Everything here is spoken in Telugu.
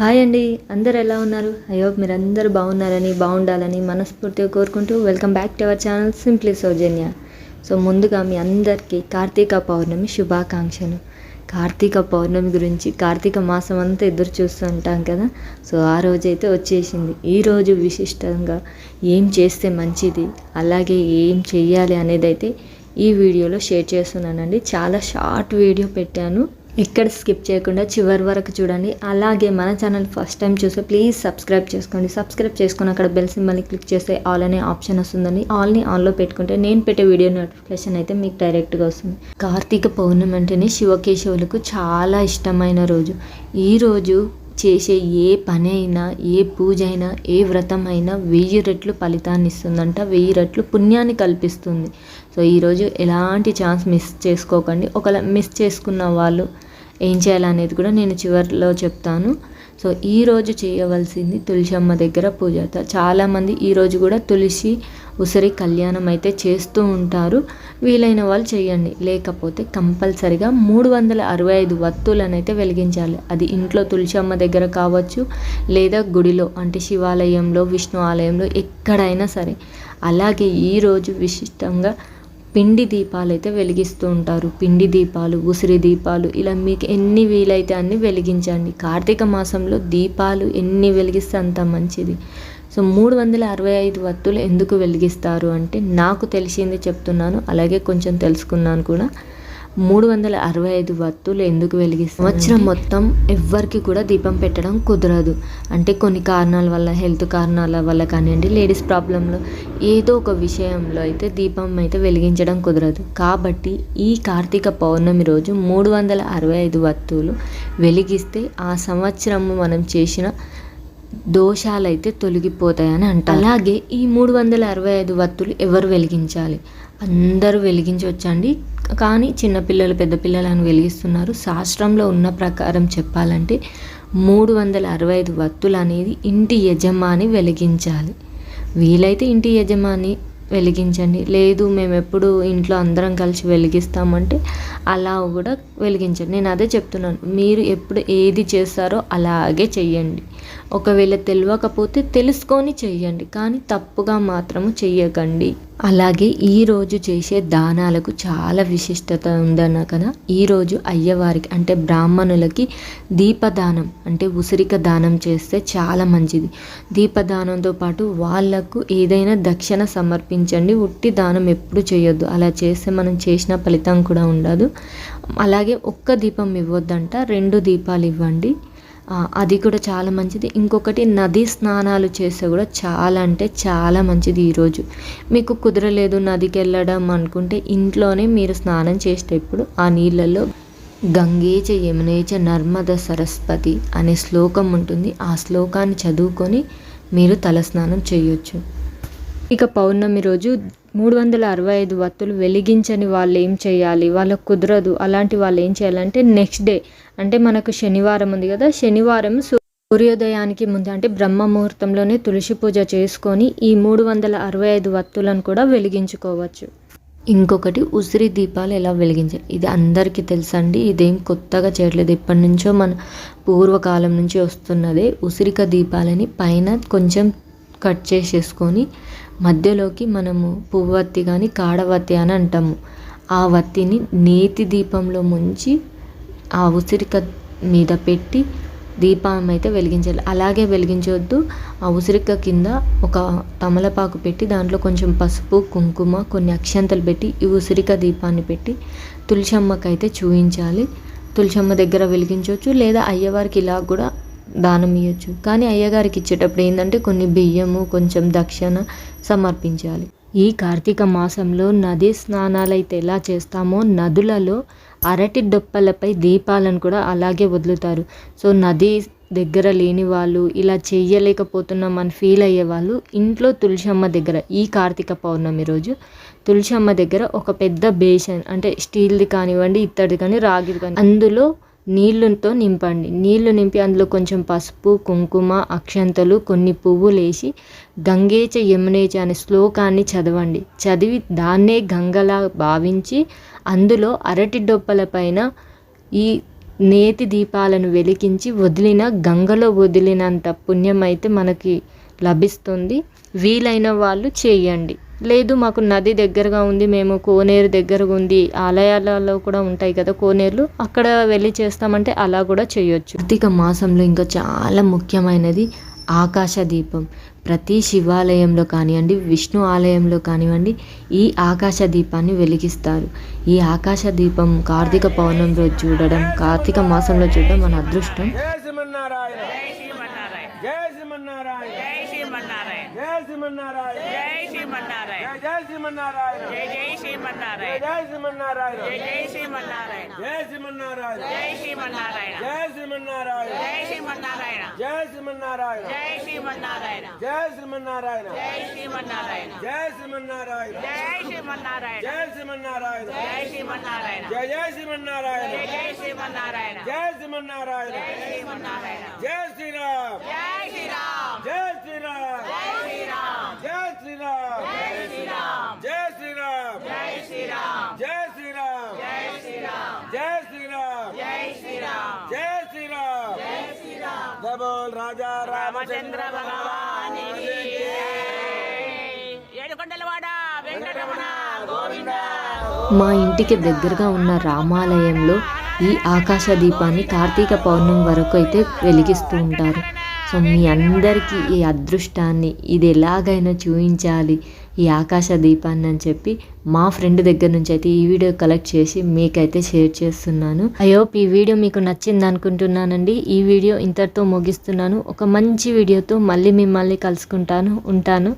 హాయ్ అండి అందరు ఎలా ఉన్నారు? ఐ హోప్ మీరు అందరూ బాగున్నారని బాగుండాలని మనస్ఫూర్తిగా కోరుకుంటూ welcome back to our channel simply Soujanya. So ముందుగా మీ అందరికీ కార్తీక పౌర్ణమి శుభాకాంక్షలు. కార్తీక పౌర్ణమి గురించి కార్తీక మాసం అంతా ఎదురు చూస్తూ ఉంటాం కదా? సో ఆ రోజైతే వచ్చేసింది. ఈరోజు విశిష్టంగా ఏం చేస్తే మంచిది అలాగే ఏం చెయ్యాలి అనేది అయితే ఈ వీడియోలో షేర్ చేస్తున్నానండి. చాలా షార్ట్ వీడియో పెట్టాను. ఎక్కడ స్కిప్ చేయకుండా చివరి వరకు చూడండి. అలాగే మన ఛానల్ ఫస్ట్ టైం చూస్తే ప్లీజ్ సబ్స్క్రైబ్ చేసుకోండి. సబ్స్క్రైబ్ చేసుకుని అక్కడ బెల్ సింబల్ని క్లిక్ చేస్తే ఆల్ అనే ఆప్షన్ వస్తుందని ఆల్ని ఆన్లో పెట్టుకుంటే నేను పెట్టే వీడియో నోటిఫికేషన్ అయితే మీకు డైరెక్ట్గా వస్తుంది. కార్తీక పౌర్ణమి అంటేనే శివకేశవులకు చాలా ఇష్టమైన రోజు. ఈరోజు చేసే ఏ పని అయినా ఏ పూజ అయినా ఏ వ్రతం అయినా వెయ్యి రెట్లు ఫలితాన్ని ఇస్తుందంట. వెయ్యి రెట్లు పుణ్యాన్ని కల్పిస్తుంది. సో ఈరోజు ఎలాంటి ఛాన్స్ మిస్ చేసుకోకండి. ఒకవేళ మిస్ చేసుకున్న వాళ్ళు ఏం చేయాలనేది కూడా నేను చివరిలో చెప్తాను. సో ఈరోజు చేయవలసింది తులసమ్మ దగ్గర పూజ. చాలామంది ఈరోజు కూడా తులసి ఉసిరి కళ్యాణం అయితే చేస్తూ ఉంటారు. వీలైన వాళ్ళు చేయండి. లేకపోతే కంపల్సరిగా మూడు వందల అరవై ఐదు వత్తులను అయితే వెలిగించాలి. అది ఇంట్లో తులసమ్మ దగ్గర కావచ్చు లేదా గుడిలో అంటే శివాలయంలో విష్ణు ఆలయంలో ఎక్కడైనా సరే. అలాగే ఈరోజు విశిష్టంగా పిండి దీపాలు అయితే వెలిగిస్తూ ఉంటారు. పిండి దీపాలు ఉసిరి దీపాలు ఇలా మీకు ఎన్ని వీలైతే అన్ని వెలిగించండి. కార్తీక మాసంలో దీపాలు ఎన్ని వెలిగిస్తే అంత మంచిది. సో మూడు వందల అరవై ఐదు వత్తులు ఎందుకు వెలిగిస్తారు అంటే నాకు తెలిసింది చెప్తున్నాను అలాగే కొంచెం తెలుసుకున్నాను కూడా. మూడు వందల అరవై ఐదు వత్తులు ఎందుకు వెలిగిస్తారు సంవత్సరం మొత్తం ఎవ్వరికి కూడా దీపం పెట్టడం కుదరదు. అంటే కొన్ని కారణాల వల్ల హెల్త్ కారణాల వల్ల కానివ్వండి లేడీస్ ప్రాబ్లంలో ఏదో ఒక విషయంలో అయితే దీపం అయితే వెలిగించడం కుదరదు. కాబట్టి ఈ కార్తీక పౌర్ణమి రోజు మూడు వందల అరవై ఐదు వత్తువులు వెలిగిస్తే ఆ సంవత్సరము మనం చేసిన దోషాలైతే తొలగిపోతాయని అంట అలాగే ఈ మూడు వందల అరవై ఐదు వత్తులు ఎవరు వెలిగించాలి? అందరూ వెలిగించవచ్చండి. కానీ చిన్నపిల్లలు పెద్ద పిల్లలు అని వెలిగిస్తున్నారు. శాస్త్రంలో ఉన్న ప్రకారం చెప్పాలంటే మూడు వందల అరవై ఐదు వత్తులు అనేది ఇంటి యజమాని వెలిగించాలి. వీలైతే ఇంటి యజమాని వెలిగించండి. లేదు మేము ఎప్పుడు ఇంట్లో అందరం కలిసి వెలిగిస్తామంటే అలా కూడా వెలిగించండి. నేను అదే చెప్తున్నాను. మీరు ఎప్పుడు ఏది చేస్తారో అలాగే చెయ్యండి. ఒకవేళ తెలియకపోతే తెలుసుకొని చెయ్యండి. కానీ తప్పుగా మాత్రము చెయ్యకండి. అలాగే ఈరోజు చేసే దానాలకు చాలా విశిష్టత ఉందన్న కదా? ఈరోజు అయ్యవారికి అంటే బ్రాహ్మణులకి దీపదానం అంటే ఉసిరిక దానం చేస్తే చాలా మంచిది. దీపదానంతో పాటు వాళ్ళకు ఏదైనా దక్షిణ సమర్పించండి ఉట్టి దానం ఎప్పుడు చేయొద్దు. అలా చేస్తే మనం చేసిన ఫలితం కూడా ఉండదు. అలాగే ఒక్క దీపం ఇవ్వద్దంట రెండు దీపాలు ఇవ్వండి. అది కూడా చాలా మంచిది. ఇంకొకటి నది స్నానాలు చేస్తే కూడా చాలా అంటే చాలా మంచిది ఈరోజు మీకు కుదరలేదు నదికి వెళ్ళడం అనుకుంటే ఇంట్లోనే మీరు స్నానం చేసేటప్పుడు ఆ నీళ్ళల్లో గంగేచ యమునేచ నర్మద సరస్వతి అనే శ్లోకం ఉంటుంది. ఆ శ్లోకాన్ని చదువుకొని మీరు తలస్నానం చేయొచ్చు. ఇక పౌర్ణమి రోజు మూడు వందల అరవై ఐదు వత్తులు వెలిగించని వాళ్ళు ఏం చేయాలి? వాళ్ళకు కుదరదు. అలాంటి వాళ్ళు ఏం చేయాలంటే నెక్స్ట్ డే అంటే మనకు శనివారం ఉంది కదా శనివారం సూర్యోదయానికి ముందు అంటే బ్రహ్మ ముహూర్తంలోనే తులసి పూజ చేసుకొని ఈ మూడు వందల అరవై ఐదు వత్తులను కూడా వెలిగించుకోవచ్చు. ఇంకొకటి ఉసిరి దీపాలు ఎలా వెలిగించాలి? ఇది అందరికీ తెలుసండి. ఇదేం కొత్తగా చేయట్లేదు. ఎప్పటి నుంచో మన పూర్వకాలం నుంచి వస్తున్నదే ఉసిరిక దీపాలని పైన కొంచెం కట్ చేసేసుకొని మధ్యలోకి మనము పువ్వత్తి కానీ కాడవత్తి అని అంటాము. ఆ వత్తిని నేతి దీపంలో ముంచి ఆ ఉసిరిక మీద పెట్టి దీపం అయితే వెలిగించాలి. అలాగే వెలిగించవద్దు ఆ ఉసిరిక కింద ఒక తమలపాకు పెట్టి దాంట్లో కొంచెం పసుపు కుంకుమ కొన్ని అక్షంతలు పెట్టి ఈ ఉసిరిక దీపాన్ని పెట్టి తులసమ్మకి చూయించాలి. చూపించాలి తులసమ్మ దగ్గర వెలిగించవచ్చు లేదా అయ్యవారికి ఇలా కూడా దానం ఇవ్వచ్చు కానీ అయ్యగారికి ఇచ్చేటప్పుడు ఏంటంటే కొన్ని బియ్యము కొంచెం దక్షిణ సమర్పించాలి. ఈ కార్తీక మాసంలో నది స్నానాలు అయితే ఎలా చేస్తామో నదులలో అరటి డొప్పలపై దీపాలను కూడా అలాగే వదులుతారు. సో నది దగ్గర లేని వాళ్ళు ఇలా చెయ్యలేకపోతున్నామని ఫీల్ అయ్యే వాళ్ళు ఇంట్లో తులసమ్మ దగ్గర ఈ కార్తీక పౌర్ణమి రోజు తులసమ్మ దగ్గర ఒక పెద్ద బేషన్ అంటే స్టీల్ది కానివ్వండి ఇత్తడిది కానీ రాగిది కానీ అందులో నీళ్ళతో నింపండి. నీళ్ళు నింపి అందులో కొంచెం పసుపు కుంకుమ అక్షంతలు కొన్ని పువ్వులు వేసి గంగేచ యమునేచ అనే శ్లోకాన్ని చదవండి. చదివి దాన్నే గంగలా భావించి అందులో అరటి డొప్పల పైన ఈ నేతి దీపాలను వెలిగించి వదిలిన గంగలో వదిలినంత పుణ్యం అయితే మనకి లభిస్తుంది. వీలైన వాళ్ళు చేయండి. లేదు మాకు నది దగ్గరగా ఉంది మేము కోనేరు దగ్గరగా ఉంది. ఆలయాలలో కూడా ఉంటాయి కదా కోనేరులు. అక్కడ వెళ్ళి చేస్తామంటే అలా కూడా చేయొచ్చు. కార్తీక మాసంలో ఇంకా చాలా ముఖ్యమైనది ఆకాశ దీపం. ప్రతి శివాలయంలో కానివ్వండి విష్ణు ఆలయంలో కానివ్వండి ఈ ఆకాశ దీపాన్ని వెలిగిస్తారు. ఈ ఆకాశ దీపం కార్తీక పౌర్ణమి రోజు చూడడం కార్తీక మాసంలో చూడడం మన అదృష్టం. जय श्रीमन्नारायण जय श्रीमन्नारायण जय श्रीमन्नारायण जय जय श्रीमन्नारायण जय श्रीमन्नारायण जय जय श्रीमन्नारायण जय श्रीमन्नारायण जय श्रीमन्नारायण जय श्रीमन्नारायण जय श्रीमन्नारायण जय श्रीमन्नारायण जय श्रीमन्नारायण जय श्रीमन्नारायण जय श्रीमन्नारायण जय श्रीमन्नारायण जय श्रीमन्नारायण जय श्रीमन्नारायण जय श्रीमन्नारायण जय जय श्रीमन्नारायण जय जय श्रीमन्नारायण जय श्रीमन्नारायण जय श्रीमन्नारायण जय श्री राम జయ బోల్ రాజా రామచంద్ర రామచంద్ర మా ఇంటికి దగ్గరగా ఉన్న రామాలయంలో ఈ ఆకాశ దీపాన్ని కార్తీక పౌర్ణమి వరకు అయితే వెలిగిస్తూ ఉంటారు. సో మీ అందరికీ ఈ అదృష్టాన్ని ఇది ఎలాగైనా చూపించాలి ఈ ఆకాశ దీపాన్ని అని చెప్పి మా ఫ్రెండ్ దగ్గర నుంచి అయితే ఈ వీడియో కలెక్ట్ చేసి మీకైతే షేర్ చేస్తున్నాను. ఐ హోప్ ఈ వీడియో మీకు నచ్చింది అనుకుంటున్నానండి. ఈ వీడియో ఇంతటితో ముగిస్తున్నాను. ఒక మంచి వీడియోతో మళ్ళీ మిమ్మల్ని కలుసుకుంటాను ఉంటాను.